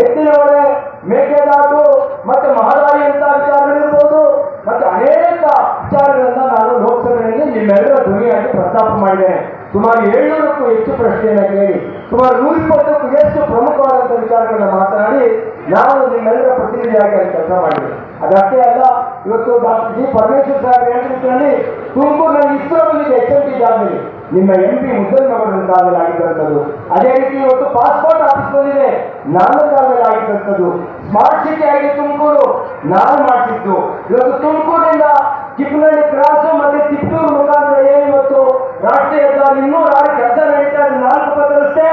ಎತ್ತಿನ ಹೊಳೆ ಮೇಕೆದಾಟು ಮತ್ತು ಮಹದಾಯಿ ಅಂತ ವಿಚಾರಗಳಿರ್ಬೋದು ಮತ್ತು ಅನೇಕ ವಿಚಾರಗಳನ್ನ ನಾನು ಲೋಕಸಭೆಯಲ್ಲಿ ನಿಮ್ಮೆಲ್ಲರ ಧ್ವನಿಯಾಗಿ ಪ್ರಸ್ತಾಪ ಮಾಡಿದ್ದೇನೆ ಸುಮಾರು ಏಳ್ನೂರಕ್ಕೂ ಹೆಚ್ಚು ಪ್ರಶ್ನೆಯನ್ನು ಕೇಳಿ, ಸುಮಾರು ನೂರ ಇಪ್ಪತ್ತಕ್ಕೂ ಹೆಚ್ಚು ಪ್ರಮುಖವಾದಂಥ ವಿಚಾರಗಳನ್ನು ಮಾತನಾಡಿ ನಾನು ನಿಮ್ಮೆಲ್ಲರ ಪ್ರತಿನಿಧಿಯಾಗಿ ಅಲ್ಲಿ ಕೆಲಸ ಮಾಡಿದೆ ಅದಷ್ಟೇ ಅಲ್ಲ, ಇವತ್ತು ಡಾಕ್ಟರ್ ಜಿ. ಪರಮೇಶ್ವರ್ ಸಾಹೇಬ್ ನೇತೃತ್ವದಲ್ಲಿ ತುಮಕೂರಿನಲ್ಲಿ ಇಸ್ರೋ ಬಂದಿದೆ ಎಚ್ ಎಂ ಟಿ ಜಾಗದಲ್ಲಿ ನಿಮ್ಮ ಎಂ ಪಿ ಮುದ್ದನವರ ಕಾಲದಲ್ಲಿ ಆಗಿದ್ದಂಥದ್ದು ಅದೇ ರೀತಿ ಇವತ್ತು ಪಾಸ್ಪೋರ್ಟ್ ಆಫೀಸ್ ಬಂದಿದೆ ನಾನು ಕಾಲದಲ್ಲಿ ಆಗಿದ್ದಂಥದ್ದು ಸ್ಮಾರ್ಟ್ ಸಿಟಿ ಆಗಿ ತುಮಕೂರು. ನಾನು ಮಾಡಿಸಿದ್ದು ಇವತ್ತು ತುಮಕೂರಿನಿಂದ ಚಿಕ್ಕನಹಳ್ಳಿ ಕ್ರಾಸು ಮತ್ತೆ ತಿಪ್ಪೂರು ಮುಖಾಂತರ ಏನು ಇವತ್ತು ರಾಷ್ಟ್ರೀಯ ಹೆದ್ದಾರಿ ಇನ್ನೂರು ಆರು ಕೆಲಸ ನಡೀತಾ ಇದೆ. ನಾಲ್ಕು ರಸ್ತೆ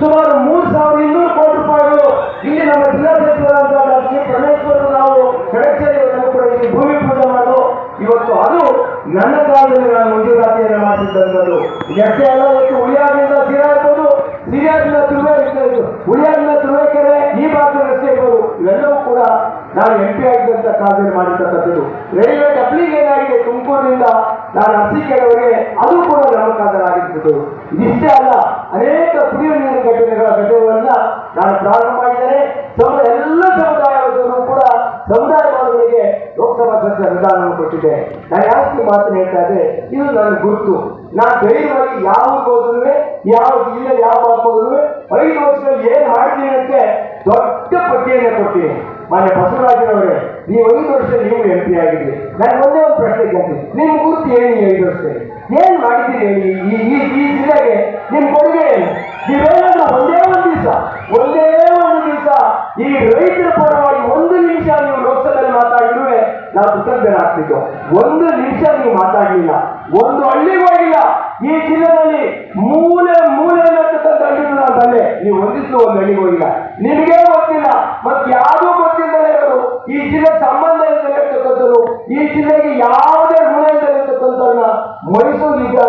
ಸುಮಾರು ಮೂರು ಸಾವಿರದ ಇನ್ನೂರು ಕೋಟಿ ರೂಪಾಯಿಗಳು ಇಲ್ಲಿ ನಮ್ಮ ಜಿಲ್ಲಾ ಸಚಿವರಾದ ಡಾಕ್ಟರ್ ಜಿ ಪರಮೇಶ್ವರ್ ನಾವು ಕಡಚೇರಿ ಕೂಡ ಇಲ್ಲಿ ಭೂಮಿ ಪೂಜೆ ಮಾಡೋದು ಇವತ್ತು ಅದು ನನ್ನ ಕಾಲದಲ್ಲಿ ನಾನು ಮಂಜೂರಾತಿಯನ್ನು ಮಾಡಿದ್ದಂಥದ್ದು ಎಷ್ಟೇ ಅಲ್ಲ ಇವತ್ತು ಉಳಿಯಾದಿಂದ ಸಿರಾ ಇರ್ಬೋದು. ಸಿರಿಯಾದಿಂದ ತುರುವೆ ಉಳಿಯಾದಿಂದ ತುರುವೇಕೆರೆ ಈ ಭಾಗದ ರಸ್ತೆ ಇರ್ಬೋದು. ಇವೆಲ್ಲವೂ ಕೂಡ ನಾನು ಎಂ ಪಿ ಆಗಿದ್ದಂಥ ಕಾಲದಲ್ಲಿ ಮಾಡಿರ್ತಕ್ಕಂಥದ್ದು. ರೈಲ್ವೆ ಡಬ್ಲಿಂಗ್ ಏನಾಗಿದೆ? ತುಮಕೂರಿನಿಂದ ನಾನು ಅರಸೀಕೆರೆವರೆಗೆ ಅದು ಕೂಡ ನಮ್ಮ ಕಾಲದಲ್ಲಾಗಿರ್ತದ್ದು ಇದಿಷ್ಟೇ ಅಲ್ಲ, ಅನೇಕ ಕುಡಿಯುವ ನೀರಿನ ಘಟನೆಗಳ ಘಟನೆಗಳನ್ನ ನಾನು ಪ್ರಾರಂಭ ಮಾಡಿದ್ದೇನೆ ಎಲ್ಲ ಸದಸ್ಯ ಅನುದಾನವನ್ನು ಕೊಟ್ಟಿದೆ. ನಾನು ಯಾಕೆ ಮಾತನ್ನು ಹೇಳ್ತಾ ಇದ್ದೆ, ಇದು ನನ್ನ ಗುರುತು. ನಾನು ಧೈರ್ಯವಾಗಿ ಯಾವ ಹೋದ್ರೆ ಯಾವ ಜಿಲ್ಲೆ ಯಾವ ಹೋದ್ರು ಐದು ವರ್ಷದಲ್ಲಿ ಏನ್ ಮಾಡಿದ್ದೀನಿ ಅಂತ ದೊಡ್ಡ ಪಟ್ಟಿಯನ್ನೇ ಕೊಡ್ತೀನಿ. ಮಾನ್ಯ ಬಸವರಾಜನವರೇ, ನೀವು ಐದು ವರ್ಷ ನೀವು ಎಂ ಪಿ ಆಗಿದ್ರಿ. ನಾನು ಒಂದೇ ಒಂದು ಪ್ರಶ್ನೆ ಕೇಳ್ತೀನಿ. ನಿಮ್ಮ ಗುರುತು ಏನು ಐದು ವರ್ಷದಲ್ಲಿ? ಏನ್ ಮಾಡಿದ್ದೀರಿ ಈ ಈ ಜಿಲ್ಲೆಗೆ ನಿಮ್ಮ ಕೊಡುಗೆ ಏನು ನೀವೇನಾದ್ರೂ ಒಂದೇ ಒಂದು ದಿವಸ ಒಂದೇ ಒಂದು ದಿವಸ ಈ ರೈತರ ಪರವಾಗಿ ಒಂದು ನಿಮಿಷ ನೀವು ಲೋಕಸಭೆಯಲ್ಲಿ ಮಾತಾಡಿರುವೆ ನಾವು ಕೃತಜ್ಞರಾಗ್ತಿದ್ದು ಒಂದು ನಿಮಿಷ ನೀವು ಮಾತಾಡಲಿಲ್ಲ. ಒಂದು ಹಳ್ಳಿಗೂ ಹೋಗಿಲ್ಲ. ಈ ಜಿಲ್ಲೆಯಲ್ಲಿ ಮೂಲೆ ಮೂಲೆ ನೀ ನೀವು ಹೊಂದಿಸಲು ಒಂದು ಹಳ್ಳಿಗೆ ಹೋಗಿಲ್ಲ. ನಿಮಗೆ ಗೊತ್ತಿಲ್ಲ. ಮತ್ತೆ ಯಾರು ಗೊತ್ತಿಲ್ಲದೆ ಇರೋರು ಈ ಜಿಲ್ಲೆ ಸಂಬಂಧ ಇಲ್ಲದೆ ಈ ಜಿಲ್ಲೆಗೆ ಯಾವುದೇ ಗುಣ ಇಲ್ಲದೆ ಇರ್ತಕ್ಕಂಥವ್ರನ್ನ ಮೈಸೂರಿಂದ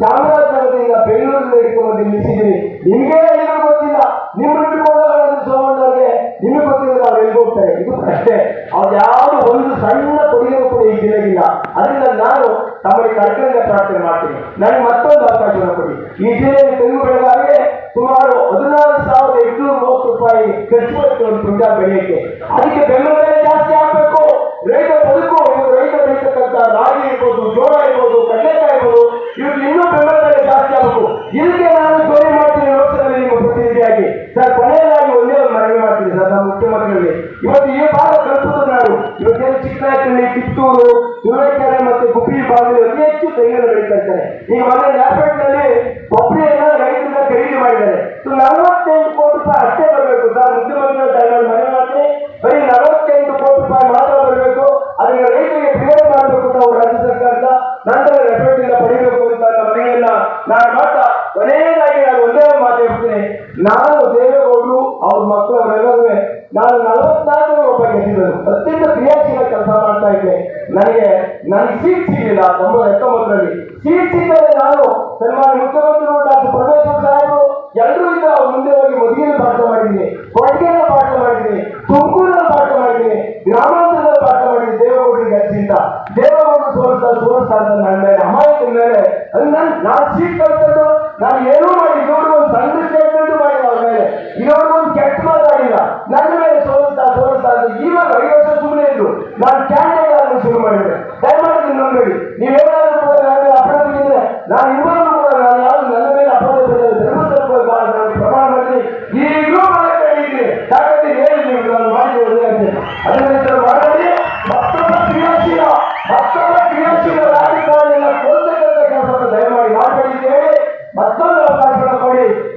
ಚಾಮರಾಜನಗರದಿಂದ ಬೆಂಗಳೂರಿಂದ ಹಿಡ್ಕೊಂಡು ನಿಲ್ಲಿಸಿದ್ದೀನಿ ನಿಮಗೆ ಏನೂ ಗೊತ್ತಿಲ್ಲ. ನಿಮ್ಮ ಹಿಡ್ಕೊಂಡಾಗ ಸೋಮಣ್ಣವ್ರಿಗೆ ನಿಮಗೆ ಗೊತ್ತಿಲ್ಲ. ಅವ್ರು ಎಲ್ಲಿ ಹೋಗ್ತಾರೆ? ಇದು ಅಷ್ಟೇ ಅವ್ರು ಯಾವುದು ಒಂದು ಸಣ್ಣ ಕೊಡುಗೆ ಕೂಡ ಈ ಜಿಲ್ಲೆಗಿಲ್ಲ ಅದರಿಂದ ನಾನು ತಮ್ಮಲ್ಲಿ ಕರ್ತವ್ಯ ಪ್ರಾರ್ಥನೆ ಮಾಡ್ತೀನಿ. ನನಗೆ ಮತ್ತೊಂದು ಅವಕಾಶವನ್ನು ಕೊಡಿ. ಈ ಜಿಲ್ಲೆಯಲ್ಲಿ ತೆಂಗು ಬೆಳೆಗಾರರಿಗೆ ಸುಮಾರು ಹದಿನಾರು ಸಾವಿರದ ಎಂಟುನೂರ ಮೂವತ್ತು ರೂಪಾಯಿ ಖರ್ಚು ಬರುತ್ತೆ ಒಂದು ಬೆಳೆಯಕ್ಕೆ ಅದಕ್ಕೆ ಬೆಂಬಲ ಬೆಲೆ ಜಾಸ್ತಿ ಆಗಬೇಕು. ರೈತ ಬದುಕು ಇವರು ರೈತ ಬೆಳೀತಕ್ಕಂಥ ರಾಗಿ ಇರ್ಬೋದು, ಜೋಳ ಇರ್ಬೋದು, ಕಡಲೆಕಾಯಿ ಇರ್ಬೋದು, ಇವ್ರಿಗೆ ಇನ್ನೂ ಬೆಂಬಲ ಬೆಲೆ ಜಾಸ್ತಿ ಆಗಬೇಕು. ಇದಕ್ಕೆ ನಾನು ಧ್ವನಿ ಮಾಡ್ತೀನಿ ಲೋಕಸಭೆಯಲ್ಲಿ ನಿಮ್ಮ ಪ್ರತಿನಿಧಿಯಾಗಿ. ಸರ್, ಕೊನೆಯದಾಗಿ ಒಂದೇ ಒಂದು ಮನವಿ ಮಾಡ್ತೀನಿ ಸರ್, ನಮ್ಮ ಮುಖ್ಯಮಂತ್ರಿಗಳಿಗೆ. ಇವತ್ತು ಈ ಭಾಗ ಕಲ್ಪಿಸೋದು ನಾಡು. ಇವತ್ತೇನು ಚಿಕ್ಕನಾಯಕನಹಳ್ಳಿ, ಕಿತ್ತೂರು ತುರುವೇಕೆರೆ ಮತ್ತು ಗುಬ್ಬಿ ಭಾಗದಲ್ಲಿ ಅತಿ ಹೆಚ್ಚು ತೆಂಗಿನ ಬೆಳೀತಾ ಇದ್ದಾರೆ ಈಗ ಮೊನ್ನೆ ನ್ಯಾಪೇಟ್ನಲ್ಲಿ ಕೊಬ್ಬರಿಯನ್ನ ರೈತರಿಂದ ಖರೀದಿ ಮಾಡಿದ್ದಾರೆ. ಸೊ, ನಲವತ್ತೆಂಟು ಕೋಟಿ ರೂಪಾಯಿ ಅಷ್ಟೇ ಬರಬೇಕು. ಸರ್ ಮುಖ್ಯಮಂತ್ರಿ ಮನೆ ಮಾತ್ರ, ಬರೀ ನಲವತ್ತೆಂಟು ಕೋಟಿ ರೂಪಾಯಿ ಮಾತ್ರ ಬರಬೇಕು. ಅದನ್ನ ರೈತರಿಗೆ ಕ್ಲಿಯರ್ ಮಾಡಬೇಕು ಅವರು ರಾಜ್ಯ ಸರ್ಕಾರದ ನಂತರ ರೆಫರೆಂಡ್ ಪಡಿಬೇಕು ಅಂತ ಮನೆಯನ್ನ ನಾನು ಮಾತ್ರ ಕೊನೆಯದಾಗಿ ನಾನು ಒಂದೇ ಒಂದು ಮಾತು ಹೇಳ್ತೀನಿ. ನಾನು ದೇವೇಗೌಡರು, ಅವ್ರ ಮಕ್ಕಳು, ಅವರೆಲ್ಲರೂ ನಾನು ನಲವತ್ನಾಲ್ಕು ರೂಪಾಯಿ ಗೆದ್ದಿದ್ದರು ಅತ್ಯಂತ ಕ್ರಿಯಾಶೀಲ ಕೆಲಸ ಮಾಡ್ತಾ ಇದ್ದೆ. ನನಗೆ ನನಗೆ ಸೀಟ್ ಸಿಗಲಿಲ್ಲ. ತೊಂಬತ್ತು ಹತ್ತೊಂಬತ್ತರಲ್ಲಿ. ಸೀಟ್ ಸಿಗದೆ ನಾನು ಸನ್ಮಾನ್ಯ ಮುಖ್ಯಮಂತ್ರಿಗಳು ಡಾಕ್ಟರ್ ಪರಮೇಶ್ವರ್ ಸಾಹೇಬರು ಎಲ್ಲರೂ ಇದ್ದ ಮುಂದೆ ಹೋಗಿ ಮದುವೆಯಲ್ಲಿ ಪಾಠ ಮಾಡಿದ್ದೀನಿ. ಕೊಟ್ಟಿಗೆಯಲ್ಲಿ ಪಾಠ ಮಾಡಿದ್ದೀನಿ. ತುಮಕೂರಲ್ಲಿ ಪಾಠ ಮಾಡಿದ್ದೀನಿ. ಗ್ರಾಮಾಂತರದಲ್ಲಿ ಪಾಠ ಮಾಡಿದ್ದೀನಿ. ದೇವೇಗೌಡರಿಗೆ ಹಚ್ಚಿಂದ ದೇವೇಗೌಡರು ಸೋಲಿಸ್ತಾ ಸೋಲಿಸ್ತಾ ಅಂತ ನನ್ನ ಮೇಲೆ, ಅಮಾಯಕನ ಮೇಲೆ. ಅಲ್ಲಿ ನಾನು ಸೀಟ್ ಕಳ್ಕೊಂಡು ನಾನು ಏನೂ ಮಾಡಿ ಇವರು ಒಂದು ಸಣ್ಣ ಸ್ಟೇಟ್ಮೆಂಟ್ ಮಾಡಿಲ್ಲ ಅವ್ರ ಮೇಲೆ. ಇನ್ನೊಬ್ರು ಶುರು ಮಾಡಿದೆ ದಯಮಾಡಿ ನಂಬೇಡಿ. ನೀವೇನಾದ್ರೂ ಮೇಲೆ ಅಪರಾಧ ನಾನು ಇರುವಾಗಲೂ ಕೂಡ ನಾನು ಯಾವುದು ನನ್ನ ಮೇಲೆ ಅಪರಾಧ ನಾನು ಪ್ರಮಾಣ ಈಗಲೂ ಮಾಡಕ್ಕೆ ಹೇಳಿ ನೀವು ನಾನು ಅಂತ ಅದನ್ನ ಮಾಡಲಿ ಮತ್ತೊಬ್ಬ ಕ್ರಿಯಾಶೀಲ ಕ್ರಿಯಾಶೀಲ ಕೆಲಸವನ್ನು ದಯಮಾಡಿ ಮಾಡಬೇಡಿ ಹೇಳಿ ಮತ್ತೊಂದು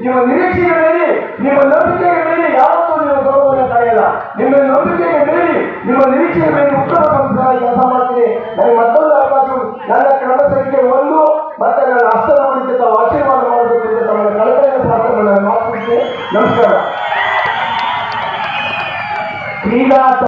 ನಿಮ್ಮ ನಿರೀಕ್ಷೆಗೆ ಮೀರಿ, ನಿಮ್ಮ ನಂಬಿಕೆಗೆ ಮೀರಿ, ಯಾವತ್ತೂ ನೀವು ಗೌರವವನ್ನು ತಾಯಿಲ್ಲ ನಿಮ್ಮ ನಂಬಿಕೆಗೆ ಮೀರಿ, ನಿಮ್ಮ ನಿರೀಕ್ಷೆಗೆ ಮೀರಿ